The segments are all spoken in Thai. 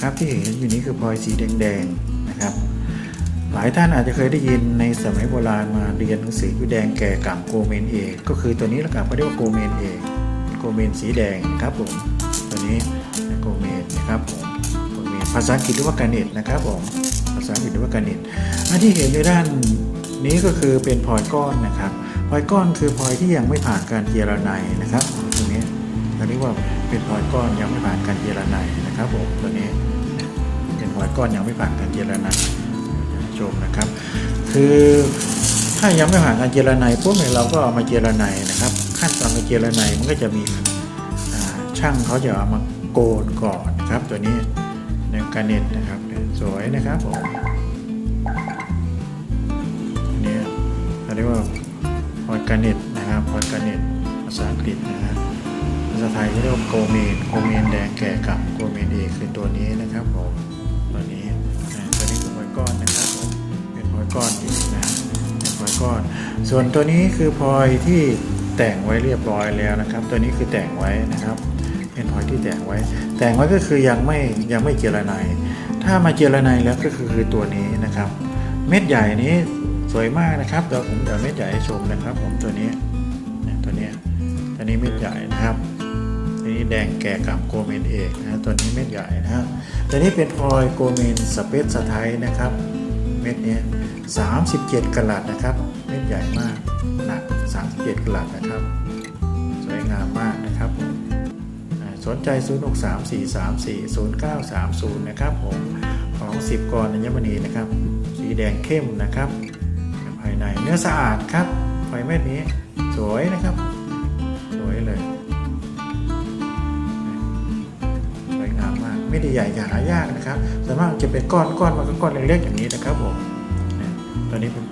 ครับที่เห็นอยู่นี้คือพลอยสีแดงๆนะครับ หลายท่านอาจจะเคยได้ยินในสมัยโบราณมาเรียนหนังสืออยู่แดงแก่กล่ำโกเมนเอกก็คือตัวนี้ละครับเขาเรียกว่าโกเมนเอกโกเมนสีแดงครับผมตัวนี้โกเมนนะครับผมโกเมนภาษาอังกฤษเรียกว่าการเนตนะครับผมภาษาอังกฤษเรียกว่าการเนตอันที่เห็นในด้านนี้ก็คือเป็นพลอยก้อนนะครับพลอยก้อนคือพลอยที่ยังไม่ผ่านการเจรไนนะครับ รียกว่าเป็นพลอยก้อนยังไม่ผ่านการเจรไนนะครับผมตัวนี้เป็นพลอยก้อนยังไม่ผ่านการเจรไนชมนะครับ คือถ้ายังไม่ผ่านการเจรไนปุ๊บเนี่ยเราก็เอามาเจรไนนะครับ ขั้นตอนการเจรไนมันก็จะมีช่างเขาจะเอามาโกนก่อนนะครับ ตัวนี้ในการเน็ตนะครับสวยนะครับผมอันนี้เขาเรียกว่าพอยการเน็ตนะครับพอยการเน็ตภาษาอังกฤษนะครับาไทยเขาเรียกว่าโกเมนโกเมนแดงแก่กับโกเมนเอกคือตัวนี้นะครับผมตัวนี้ตัวนี้คือพลอยก้อนนะครับผมเป็นพลอยก้อนอีกนะเป็นพลอยก้อน ส่วนตัวนี้คือพลอยที่แต่งไว้เรียบร้อยแล้วนะครับ ตัวนี้คือแต่งไว้นะครับเป็นพลอยที่แต่งไว้ แต่งไว้ก็คือยังไม่ยังไม่เจรไนถ้ามาเจรไนแล้วก็คือคือตัวนี้นะครับ เม็ดใหญ่นี้สวยมากนะครับเดี๋ยวผมเดี๋ยวเม็ดใหญ่ให้ชมนะครับ ผมตัวนี้ตัวนี้ตัวนี้เม็ดใหญ่นะครับ ตัวนี้แดงแก่กับโกเมนเอกนะตัวนี้เม็ดใหญ่นะฮะตัวนี้เป็นพลอยโกเมนสเปซสไทยนะครับ เม็ดนี้37กะรัตนะครับ เม็ดใหญ่มากหนัก 37กะรัตนะครับ สวยงามมากนะครับ สนใจ 0 6 3 4 3 4 0 9 3 0 นะครับผมของ 10กรอัญมณีนะครับ สีแดงเข้มนะครับ ภายในเนื้อสะอาดครับไฟเม็ดนี้สวยนะครับ ไม่ได้ใหญ่จะหายากนะครับส่วนมากจะเป็นก้อนก้อนมันก็ก้อนเล็กๆอย่างนี้นะครับผมตัวนี้เป็น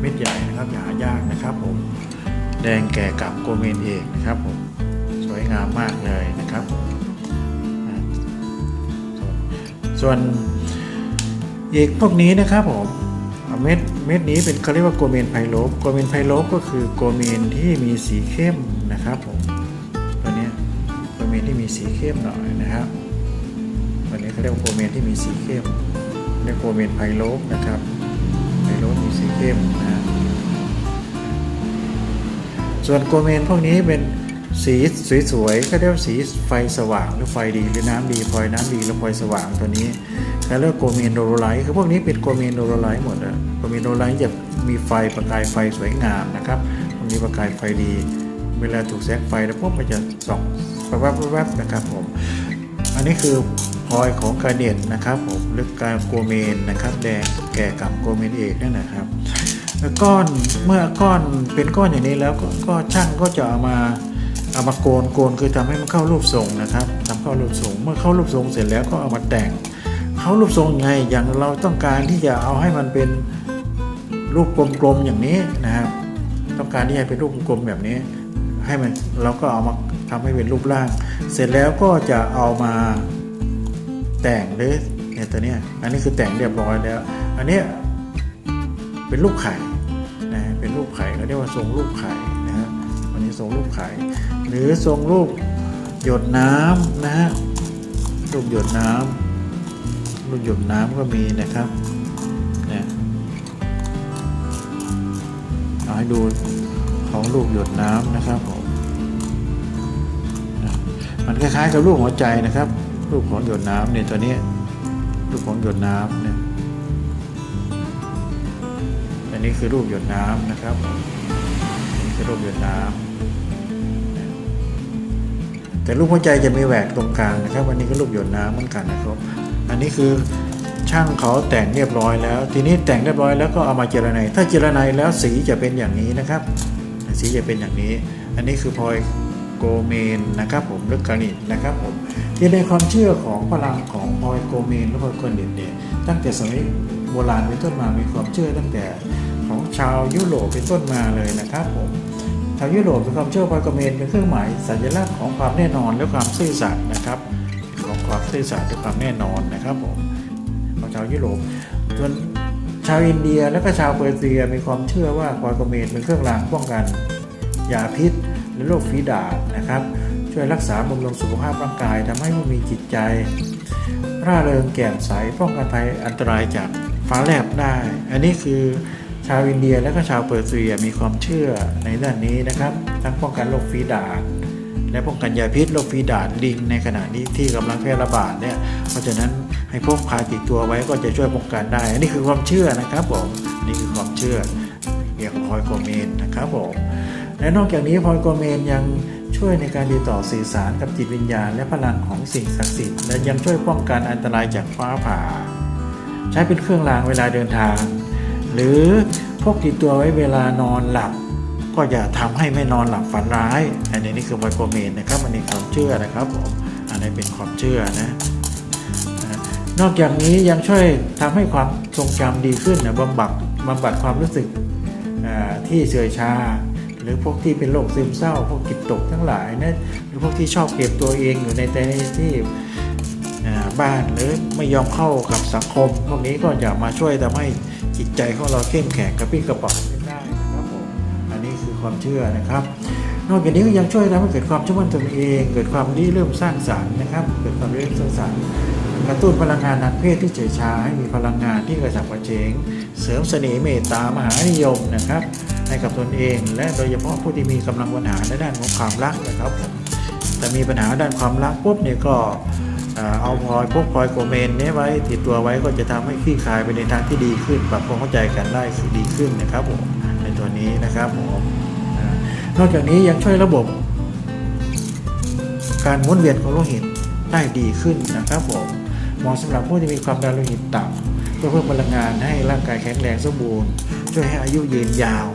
เม็ดใหญ่นะครับอย่าหายากนะครับผมแดงแก่กับโกเมนเอกนะครับผมสวยงามมากเลยนะครับส่วนอีกพวกนี้นะครับผมเม็ดเม็ดนี้เป็นเขาเรียกว่าโกเมนไพโลบโกเมนไพโลบก็คือโกเมนที่มีสีเข้มนะครับผมตัวนี้โกเมนที่มีสีเข้มหน่อยนะครับ วันนี้เขาเรียกว่าโกเมนที่มีสีเข้มเรียกโกเมนไพโลบนะครับไพโลบมีสีเข้มนะส่วนโกเมนพวกนี้เป็นสีสวยๆก็เรียกว่าสีไฟสว่างหรือไฟดีหรือน้ำดีพลอยน้ำดีหรือพลอยสว่างตัวนี้เขาเรียกโกเมนโดโรไลท์คือพวกนี้เป็นโกเมนโดโรไลท์หมดอะโกเมนโดโรไลท์จะมีไฟประกายไฟสวยงามนะครับมันมีประกายไฟดี เวลาถูกแสงไฟแล้วพวกมันจะส่องแวบๆนะครับผม อันนี้คือ พลอยของกระเด็นนะครับผมหรือการโกเมนนะครับ แดงแก่กับโกเมนเอกนั่นนะครับแล้วก้อนเมื่อก้อนเป็นก้อนอย่างนี้แล้วก็กช่างก็จะเอามาเอามาโกนโกนคือทำให้มันเข้ารูปทรงนะครับทำเข้ารูปทรง เมื่อเข้ารูปทรงเสร็จแล้วก็เอามาแต่ง เข้ารูปทรงยังไงอย่างเราต้องการที่จะเอาให้มันเป็นรูปกลมๆอย่างนี้นะครับ ต้องการที่ให้เป็นรูปกลมแบบนี้ ให้มันเราก็เอามาทำให้เป็นรูปร่าง เสร็จแล้วก็จะเอามา แต่งหรือเนี่ยตัวเนี้ยอันนี้คือแต่งเรียบร้อยแล้ว อันเนี้ยเป็นรูปไข่นะเป็นรูปไข่เขาเรียกว่าทรงรูปไข่นะฮะอันนี้ทรงรูปไข่ หรือทรงรูปหยดน้ำนะฮะรูปหยดน้ำรูปหยดน้ำก็มีนะครับเนี่ยเอาให้ดูของรูปหยดน้ำนะครับผมมันคล้ายๆกับรูปหัวใจนะครับ รูปของหยดน้ำเนี่ยตัวนี้รูปของหยดน้ำเนี่ยอันนี้คือรูปหยดน้ำนะครับนนี้คือรูปหยดน้ำแต่รูปหัวใจจะมีแหวกตรงกลางนะครับ อันนี้ก็รูปหยดน้ำเหมือนกันนะครับ อันนี้คือช่างเขาแต่งเรียบร้อยแล้ว ทีนี้แต่งเรียบร้อยแล้วก็เอามาเจรไนถ้าเจรไนแล้วสีจะเป็นอย่างนี้นะครับ สีจะเป็นอย่างนี้ อันนี้คือพลอย โกเมนนะครับผมหรือกานิตนะครับผมที่ในความเชื่อของพลังของพลอยโกเมนและพลอยกานิตเนี่ยตั้งแต่สมัยโบราณเป็นต้นมามีความเชื่อตั้งแต่ของชาวยุโรปเป็นต้นมาเลยนะครับผมชาวยุโรปมีความเชื่อพลอยโกเมนเป็นเครื่องหมายสัญลักษณ์ของความแน่นอนและความซื่อสัตย์นะครับ ของความซื่อสัตย์และความแน่นอนนะครับผมของชาวยุโรปส่วนชาวอินเดียและก็ชาวเปอร์เซียมีความเชื่อว่าพอยโกเมนเป็นเครื่องรางป้องกันยาพิษ รือโรคฝีดาษนะครับ ช่วยรักษาบำรุงสุขภาพร่างกายทำให้ผู้มีจิตใจ ร่าเริงแจ่มใสป้องกันภัยอันตรายจากฟ้าแลบได้ อันนี้คือชาวอินเดียและก็ชาวเปอร์เซียมีความเชื่อในด้านนี้นะครับ ทั้งป้องกันโรคฝีดาษและป้องกันยาพิษโรคฝีดาษลิงในขณะนี้ที่กำลังแพร่ระบาดเนี่ย เพราะฉะนั้นให้พกพาติดตัวไว้ก็จะช่วยป้องกันได้ อันนี้คือความเชื่อนะครับผม นี่คือความเชื่อเกี่ยวกับพลอยโกเมนนะครับผม และนอกจากนี้พลอยโกเมนยังช่วยในการติดต่อสื่อสารกับจิตวิญญาณ และพลังของสิ่งศักดิ์สิทธิ์และยังช่วยป้องกันอันตรายจากฟ้าผ่า ใช้เป็นเครื่องรางเวลาเดินทาง หรือพกติดตัวไว้เวลานอนหลับ ก็อย่าทำให้ไม่นอนหลับฝันร้าย อันนี้นี่คือไวโกเมนนะครับมันเป็นความเชื่อนะครับผมอันนี้เป็นความเชื่อนะนอกจากนี้ยังช่วยทำให้ความทรงจำดีขึ้นนะบำบัดบำบัดความรู้สึกที่เฉื่อยชา หรือพวกที่เป็นโรคซึมเศร้า พวกจิตตกทั้งหลายนะหรือพวกที่ชอบเก็บตัวเองอยู่ในแต่ที่บ้านหรือไม่ยอมเข้ากับสังคม พวกนี้ก็จะมาช่วยทำให้จิตใจของเราเข้มแข็งกระปี้กระเป๋าได้นะครับผมอันนี้คือความเชื่อนะครับ นอกจากนี้ก็ยังช่วยทำให้เกิดความเชื่อมั่นตนเอง เกิดความริเริ่มสร้างสรรค์นะครับ เกิดความริเริ่มสร้างสรรค์กระตุ้นพลังงานทางเพศที่เฉยชาให้มีพลังงานที่กระฉับกระเฉง เสริมเสน่ห์เมตตามหานิยมนะครับ ให้กับตนเอง และโดยเฉพาะผู้ที่มีกำลังปัญหาในด้านของความรักนะครับผมแต่มีปัญหาด้านความรักปุ๊บเนี่ยก็เอาพลอยพวกพลอยโกเมนเนี้ไว้ติดตัวไว้ก็จะทำให้คลี่คลายไปในทางที่ดีขึ้น ปรับความเข้าใจกันได้ดีขึ้นนะครับผมในตัวนี้นะครับผมนอกจากนี้ยังช่วยระบบ การหมุนเวียนของโลหิตได้ดีขึ้นนะครับผมเหมาะสำหรับผู้ที่มีความดันโลหิตต่ำเพื่อเพิ่มพลังงานให้ร่างกายแข็งแรงสมบูรณ์ช่วยให้อายุยืนยาว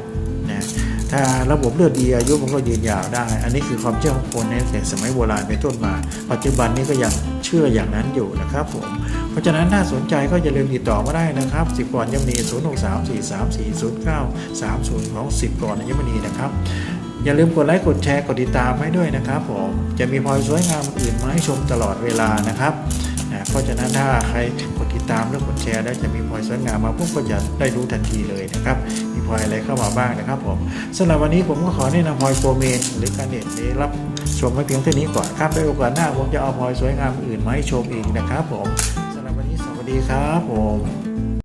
นะถ้าระบบเลือดดีอายุมันก็ยืนยาวได้ อันนี้คือความเชื่อของคนในแต่สมัยโบราณเป็นต้นมา ปัจจุบันนี้ก็ยังเชื่ออย่างนั้นอยู่นะครับผม เพราะฉะนั้นถ้าสนใจก็อย่าลืมติดต่อมาได้นะครับสิบก่อนยมนี0 6 3 4 3 4 0 9 3 0ของสิบก่อนยมนีนะครับ อย่าลืมกดไลค์กดแชร์กดติดตามให้ด้วยนะครับผม จะมีพลอยสวยงามอื่นมาให้ชมตลอดเวลานะครับ เพราะฉะนั้นถ้าใครกดติดตามหรือกดแชร์แล้วจะมีพลอยสวยงามมาพวกก็จะได้รู้ทันทีเลยนะครับมีพลอยอะไรเข้ามาบ้างนะครับผมสำหรับวันนี้ผมก็ขอแนะนำพลอยโฟเมนหรือการเน็ดนี้รับชมไว้เพียงเท่านี้ก่อนครับในโอกาสหน้าผมจะเอาพลอยสวยงามอื่นมาให้ชมอีกนะครับผมสำหรับวันนี้สวัสดีครับผม